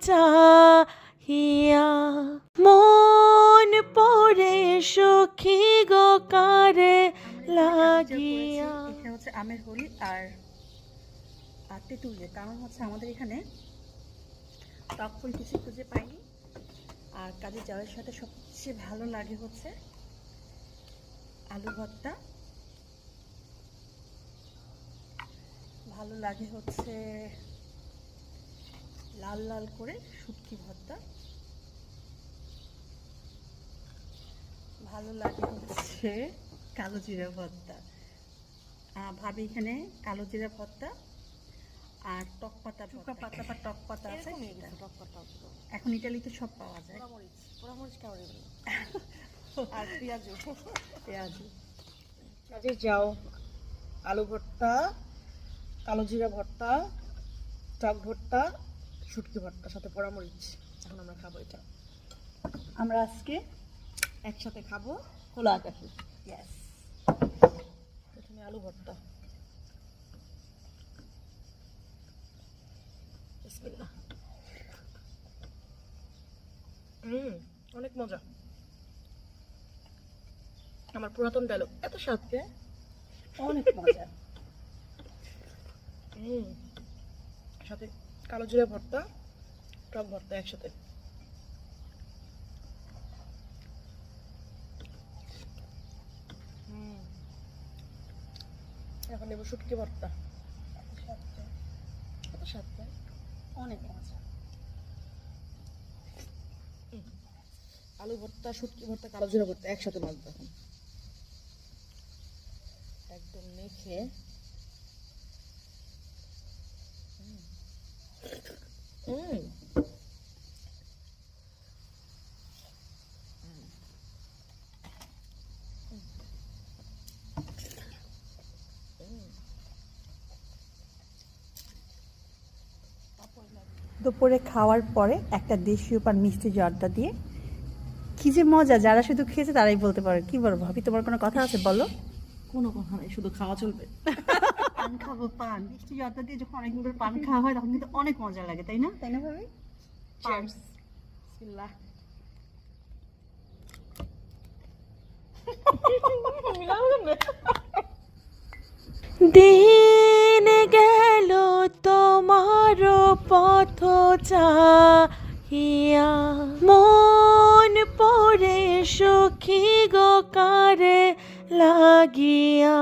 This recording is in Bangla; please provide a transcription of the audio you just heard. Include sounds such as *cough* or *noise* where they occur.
চাহিয়া। মন পড়ে সখী গো কারে লাগিয়া। হচ্ছে আমের হোলি আর কারণ হচ্ছে আমাদের এখানে টক ফুল কিছু খুঁজে পাইনি। আর কাজের জালের সাথে সবচেয়ে ভালো লাগে হচ্ছে আলু ভর্তা। ভালো লাগে হচ্ছে লাল লাল করে শুটকি ভর্তা। ভালো লাগে হচ্ছে কালো জিরা ভর্তা। ভাবি এখানে কালো জিরা ভর্তা আর টক পাতা চুকা পাতা বা টক পাতা আছে সেটা। এখন ইটালিতে সব পাওয়া যায়। *laughs* আর পেঁয়াজু পেঁয়াজু কাজে যাও আলু ভর্তা কালো জিরা ভর্তা টক ভর্তা শুটকি ভর্তা সাথে পোড়ামরিচ এখন আমরা খাব এটা। আমরা আজকে একসাথে খাব খোলা আকাশে। প্রথমে আলু ভর্তা। হুম অনেক মজা। আমার পুরাতন ডায়লগ এত স্বাদকে অনেক মজা। হুম সাথে কালো জিরা ভর্তা টক ভর্তা একসাথে। এখন নেব শুটকি ভর্তা। কত স্বাদ? অনেক মজা। আলু ভর্তা শুটকি ভর্তা কালো জিরা ভর্তা একসাথে মাখবো এখন। একদম মেখে হুম দুপুরে খাওয়ার পরে একটা দেশি পান মিষ্টি জর্দা দিয়ে কি যে মজা যারা শুধু খেয়েছে তারাই বলতে পারে। কি বলব ভাবি তোমার কোনো কথা আছে? বলো। কোনো কথা নেই শুধু খাওয়া চলবে। পান খাব পান। মিষ্টি জর্দা দিয়ে যখন অনেকগুলো পান খাওয়া হয় তখন কিন্তু অনেক মজা লাগে তাই না? তাই না ভাবি. বিসমিল্লাহ। দিন গেল তোমার পথ চাহিয়া। মন পড়ে সুখী গো কারে লাগিয়া।